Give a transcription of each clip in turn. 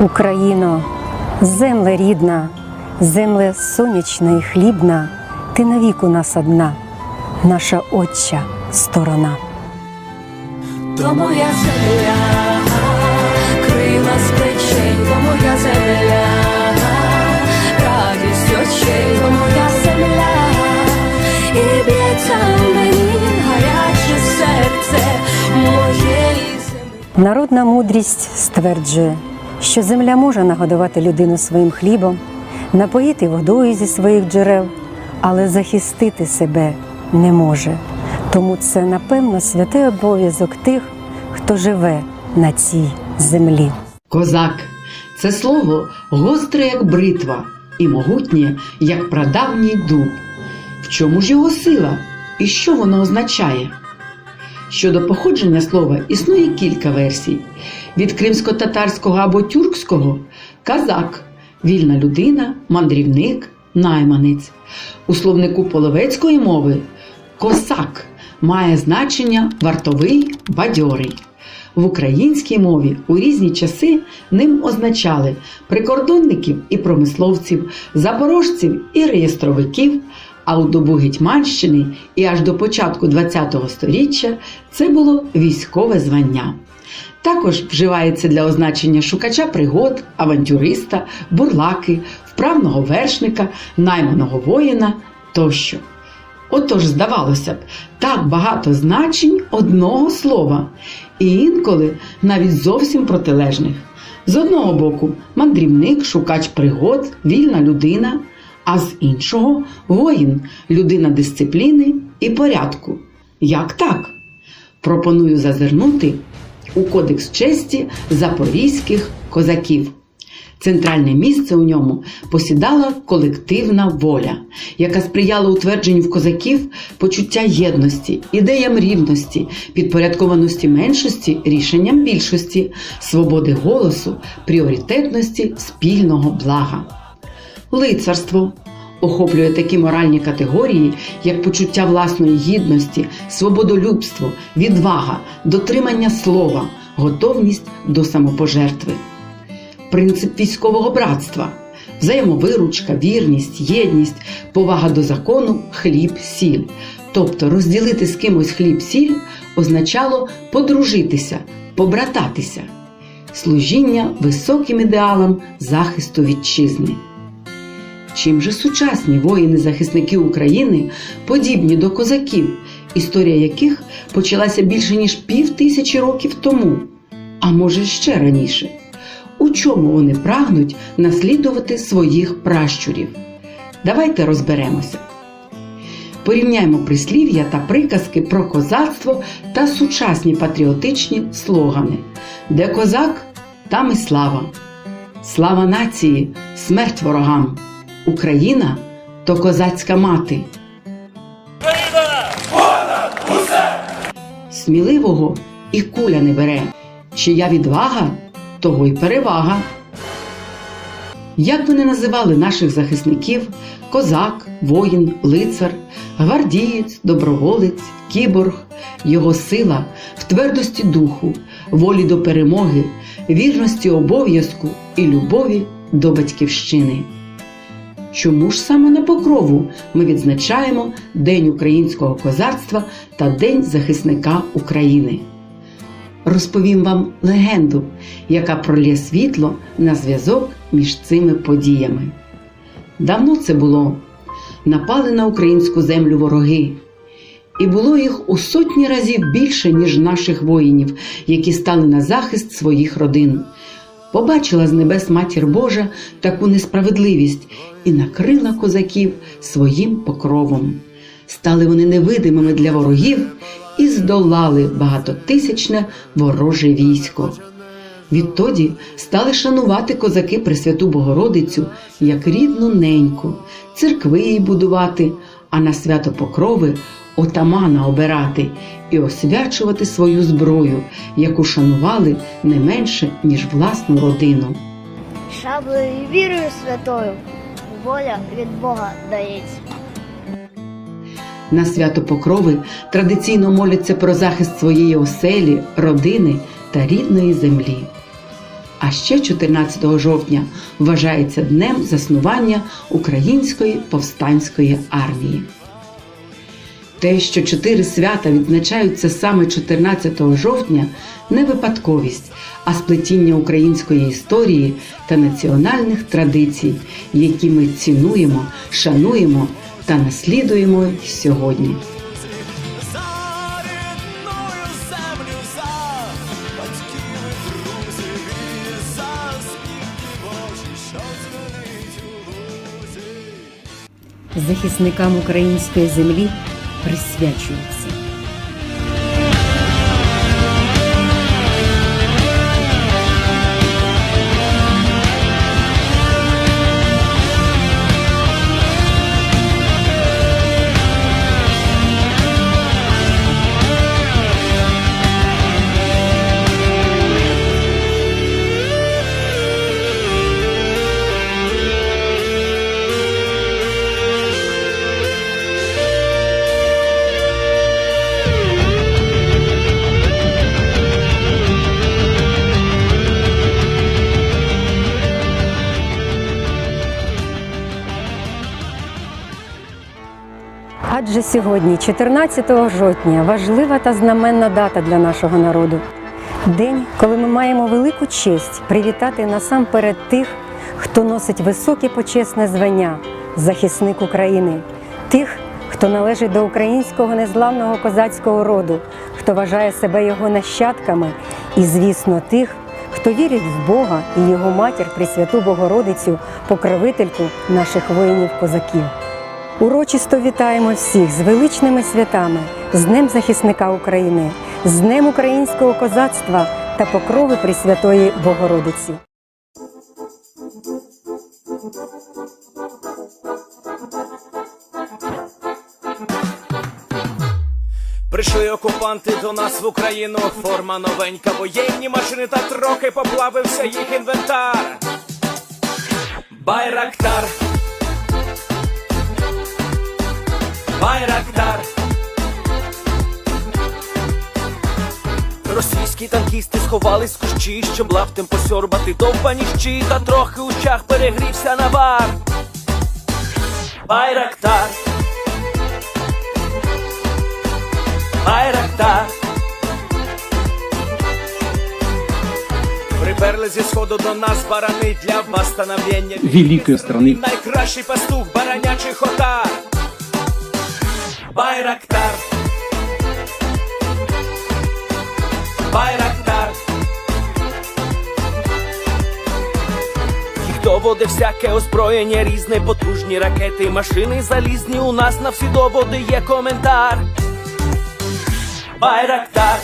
Україно, земле рідна, земле сонячна і хлібна, ти навік у нас одна, наша отча сторона. То моя земля, крила з плечей, то моя земля, радість очей, то моя земля, і б'ється мені гаряче серце моєї землі. Народна мудрість стверджує, що земля може нагодувати людину своїм хлібом, напоїти водою зі своїх джерел, але захистити себе не може. Тому це, напевно, святий обов'язок тих, хто живе на цій землі. Козак це слово гостре, як бритва, і могутнє, як прадавній дуб. В чому ж його сила і що воно означає? Щодо походження слова існує кілька версій: від кримсько-татарського або тюркського казак, вільна людина, мандрівник, найманець. У словнику половецької мови косак має значення вартовий, бадьорий. В українській мові у різні часи ним означали прикордонників і промисловців, запорожців і реєстровиків. А у добу Гетьманщини і аж до початку ХХ століття це було військове звання. Також вживається для означення шукача пригод, авантюриста, бурлаки, вправного вершника, найманого воїна тощо. Отож, здавалося б, так багато значень одного слова, і інколи навіть зовсім протилежних. З одного боку, мандрівник, шукач пригод, вільна людина, а з іншого воїн, людина дисципліни і порядку. Як так? Пропоную зазирнути у Кодекс честі запорізьких козаків. Центральне місце у ньому посідала колективна воля, яка сприяла утвердженню в козаків почуття єдності, ідеям рівності, підпорядкованості меншості, рішенням більшості, свободи голосу, пріоритетності спільного блага. Лицарство охоплює такі моральні категорії, як почуття власної гідності, свободолюбство, відвага, дотримання слова, готовність до самопожертви принцип військового братства, взаємовиручка, вірність, єдність, повага до закону, хліб, сіль. Тобто розділити з кимось хліб сіль означало подружитися, побрататися, служіння високим ідеалам захисту вітчизни. Чим же сучасні воїни-захисники України подібні до козаків, історія яких почалася більше ніж пів тисячі років тому, а може ще раніше? у чому вони прагнуть наслідувати своїх пращурів. Давайте розберемося. Порівняємо прислів'я та приказки про козацтво та сучасні патріотичні слогани. Де козак, там і слава. Слава нації, смерть ворогам. Україна то козацька мати. Сміливого і куля не бере. Чия відвага, того й перевага. Як би не називали наших захисників козак, воїн, лицар, гвардієць, доброволець, кіборг, його сила в твердості духу, волі до перемоги, вірності обов'язку і любові до батьківщини. Чому ж саме на покрову ми відзначаємо День українського козацтва та День захисника України? розповім вам легенду, яка пролє світло на зв'язок між цими подіями. Давно це було. Напали на українську землю вороги, і було їх у сотні разів більше, ніж наших воїнів, які стали на захист своїх родин. Побачила з небес матір Божа таку несправедливість і накрила козаків своїм покровом. Стали вони невидимими для ворогів і здолали багатотисячне вороже військо. Відтоді стали шанувати козаки Пресвяту Богородицю як рідну неньку, церкви їй будувати, а на свято Покрови отамана обирати і освячувати свою зброю, яку шанували не менше, ніж власну родину. Шаблею вірою святою воля від Бога дається. На свято Покрови традиційно моляться про захист своєї оселі, родини та рідної землі. А ще 14 жовтня вважається днем заснування Української повстанської армії. Те, що чотири свята відзначаються саме 14 жовтня, не випадковість, а сплетіння української історії та національних традицій, які ми цінуємо, шануємо та наслідуємо сьогодні. За рідною землю, за Адже сьогодні, 14 жовтня, важлива та знаменна дата для нашого народу. День, коли ми маємо велику честь привітати насамперед тих, хто носить високе почесне звання захисник України, тих, хто належить до українського незламного козацького роду, хто вважає себе його нащадками, і, звісно, тих, хто вірить в Бога і його матір Пресвяту Богородицю, покровительку наших воїнів-козаків. Урочисто вітаємо всіх з величними святами, з Днем захисника України, з Днем українського козацтва та покрови Пресвятої Богородиці. Прийшли окупанти до нас в Україну, форма новенька, воєнні машини та трохи поплавився їх інвентар. Байрактар. Байрактар. Російські танкісти сховались в кущі, щоб лаптем посьорбати довбані щі, та трохи у чах перегрівся навар. Байрактар. Байрактар. Приперли зі сходу до нас барани для восстановлення великой страны. Найкращий пастух баранячий хотар. Байрактар. Байрактар. Їх доводи всяке озброєння, різне, потужні ракети, машини залізні. У нас на всі доводи є коментар. Байрактар.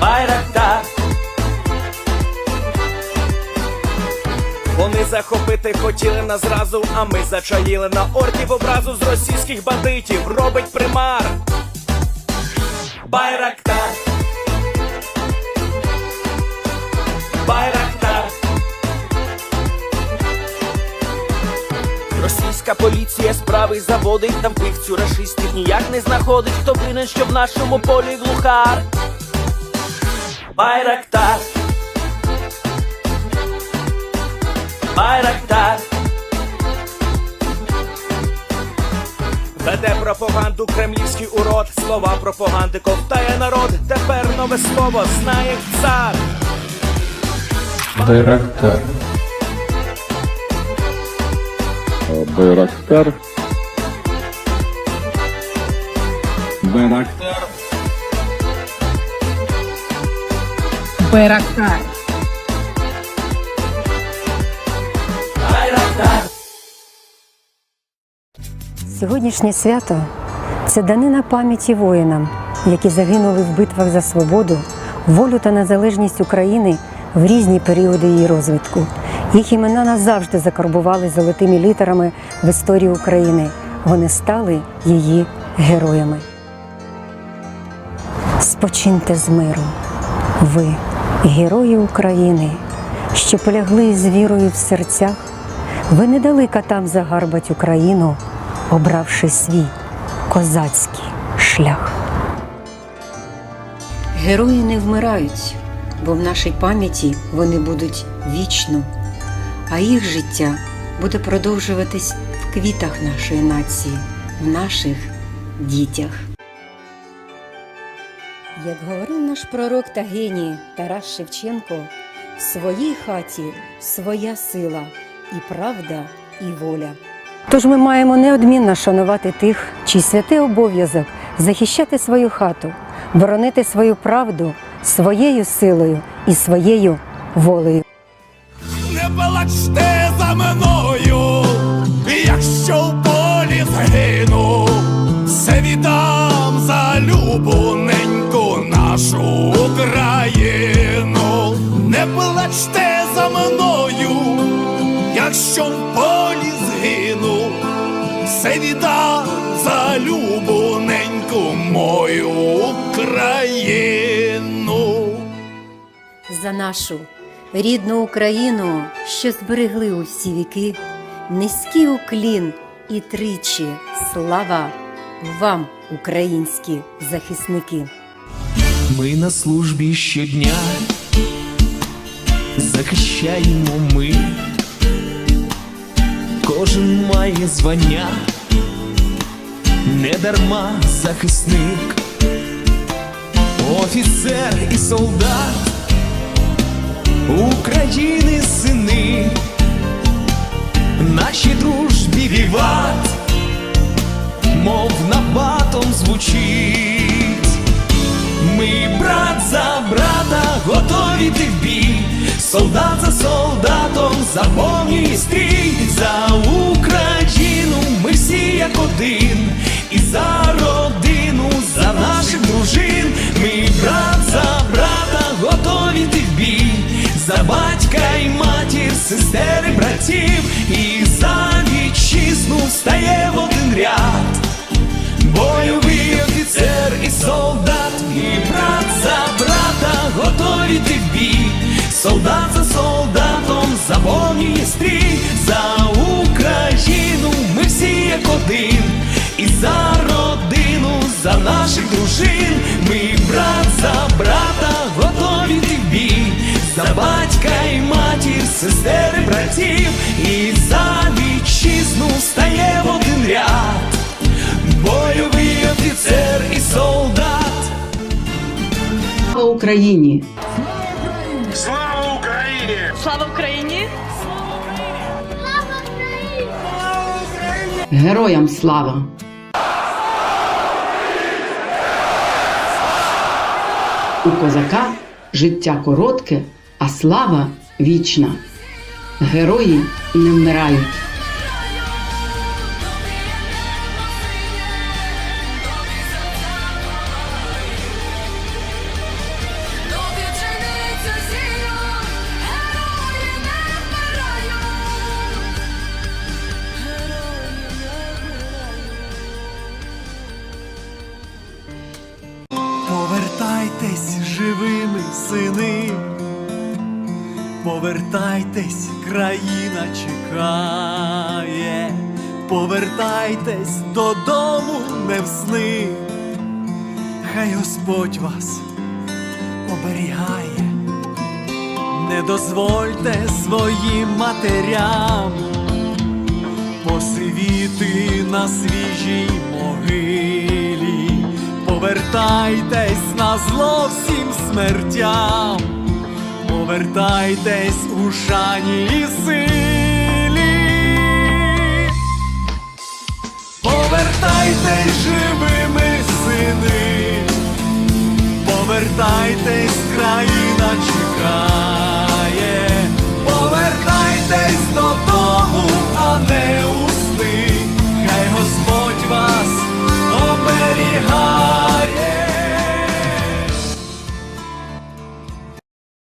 Байрактар. Вони захопити хотіли нас зразу, а ми зачаїли на орків образу з російських бандитів. Робить примар. Байрактар. Байрактар. Російська поліція справи заводить, та вбивцю рашистів ніяк не знаходить, хто винен, що в нашому полі глухар. Байрактар. Байрактар. Веде пропаганду кремлівський урод, слова пропаганди ковтає народ. Тепер нове слово знає цар. Байрактар. Байрактар. Байрактар. Байрактар. Байрактар. Сьогоднішнє свято це данина пам'яті воїнам, які загинули в битвах за свободу, волю та незалежність України в різні періоди її розвитку. Їх імена назавжди закарбували золотими літерами в історії України. Вони стали її героями. Спочиньте з миром, ви, герої України, що полягли з вірою в серцях. Ви не дали катам загарбать Україну, обравши свій козацький шлях. Герої не вмирають, бо в нашій пам'яті вони будуть вічно, а їх життя буде продовжуватись в квітах нашої нації, в наших дітях. Як говорив наш пророк та геній Тарас Шевченко, в своїй хаті своя сила, і правда, і воля. Тож ми маємо неодмінно шанувати тих, чий святий обов'язок захищати свою хату, боронити свою правду своєю силою і своєю волею. Не плачте за мною, якщо в полі згину, все віддам за любу неньку нашу Україну. Не плачте за мною, якщо в полі згину, все віддам за любу неньку мою Україну. За нашу рідну Україну, що зберегли усі віки, низький уклін і тричі слава вам, українські захисники. Ми на службі щодня захищаємо ми, має звання, не дарма захисник, офіцер і солдат, України сини, нашій дружбі віват, мов набатом звучить. Ми брат за брата готові йти в бій, солдат за солдатом, заповнюй стрій за сестер і братів, і за вітчизну встає в один ряд. Бойовий офіцер і солдат, і брат за брата готові йти бій, солдат за солдатом заповнює стрій. За Україну, ми всі як один, і за родину, за наших дружин, ми брат за брата готові йти бій, за батька і матір, сестер і братів, і за вітчизну стає в один ряд. Бойовий офіцер і солдат. Слава Україні! Слава Україні! Слава Україні! Героям слава! У козака життя коротке, а слава вічна. Герої не вмирають. Повертайтесь додому не в сни, хай Господь вас оберігає, не дозвольте своїм матерям посивіти на свіжій могилі, повертайтесь на зло всім смертям, повертайтесь у шані і силі, сини, повертайтесь, країна чекає.